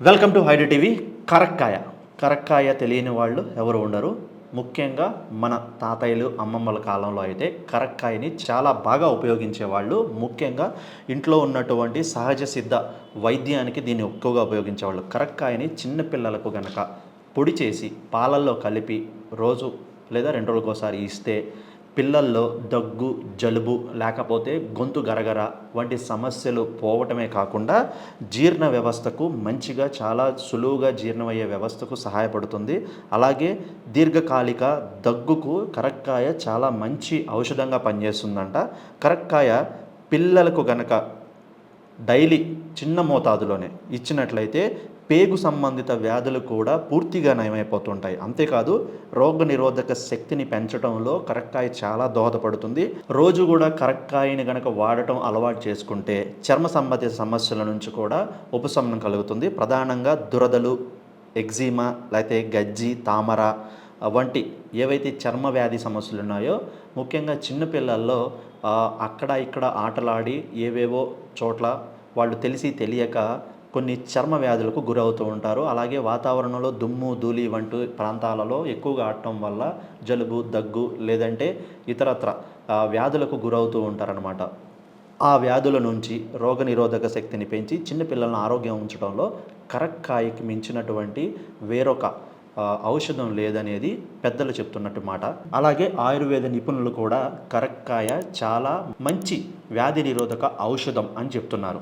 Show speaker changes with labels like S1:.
S1: Welcome to hide TV కరక్కాయ కరక్కాయ తెలియని వాళ్ళు ఎవరు ఉండరు. ముఖ్యంగా మన తాతయ్యలు అమ్మమ్మల కాలంలో అయితే కరక్కాయని చాలా బాగా ఉపయోగించేవాళ్ళు ముఖ్యంగా ఇంట్లో ఉన్నటువంటి సహజ సిద్ధ వైద్యానికి దీన్ని ఎక్కువగా ఉపయోగించేవాళ్ళు కరక్కాయని చిన్నపిల్లలకు గనక పొడి చేసి పాలల్లో కలిపి రోజు లేదా రెండు రోజులకోసారి ఇస్తే పిల్లల్లో దగ్గు జలుబు లేకపోతే గొంతు గరగర వంటి సమస్యలు పోవటమే కాకుండా జీర్ణ వ్యవస్థకు మంచిగా చాలా సులువుగా జీర్ణమయ్యే వ్యవస్థకు సహాయపడుతుంది. అలాగే దీర్ఘకాలిక దగ్గుకు కరక్కాయ చాలా మంచి ఔషధంగా పనిచేస్తుందంట. కరక్కాయ పిల్లలకు గనక డైలీ చిన్న మోతాదులోనే ఇచ్చినట్లయితే పేగు సంబంధిత వ్యాధులు కూడా పూర్తిగా నయమైపోతుంటాయి. అంతేకాదు రోగ నిరోధక శక్తిని పెంచడంలో కరక్కాయ చాలా దోహదపడుతుంది. రోజు కూడా కరక్కాయని గనక వాడటం అలవాటు చేసుకుంటే చర్మ సంబంధిత సమస్యల నుంచి కూడా ఉపశమనం కలుగుతుంది. ప్రధానంగా దురదలు ఎగ్జిమా లేకపోతే గజ్జి తామర వంటి ఏవైతే చర్మ వ్యాధి సమస్యలు ఉన్నాయో ముఖ్యంగా చిన్నపిల్లల్లో అక్కడ ఇక్కడ ఆటలాడి ఏవేవో చోట్ల వాళ్ళు తెలిసి తెలియక కొన్ని చర్మ వ్యాధులకు గురవుతూ ఉంటారు. అలాగే వాతావరణంలో దుమ్ము ధూళి వంటి ప్రాంతాలలో ఎక్కువగా ఆడటం వల్ల జలుబు దగ్గు లేదంటే ఇతరత్ర వ్యాధులకు గురవుతూ ఉంటారనమాట ఆ వ్యాధుల నుంచి రోగనిరోధక శక్తిని పెంచి చిన్నపిల్లలను ఆరోగ్యం ఉంచడంలో కరక్కాయకి మించినటువంటి వేరొక ఔషధం లేదనేది పెద్దలు చెప్తున్నట్టు మాట. అలాగే ఆయుర్వేద నిపుణులు కూడా కరక్కాయ చాలా మంచి వ్యాధి నిరోధక ఔషధం అని చెప్తున్నారు.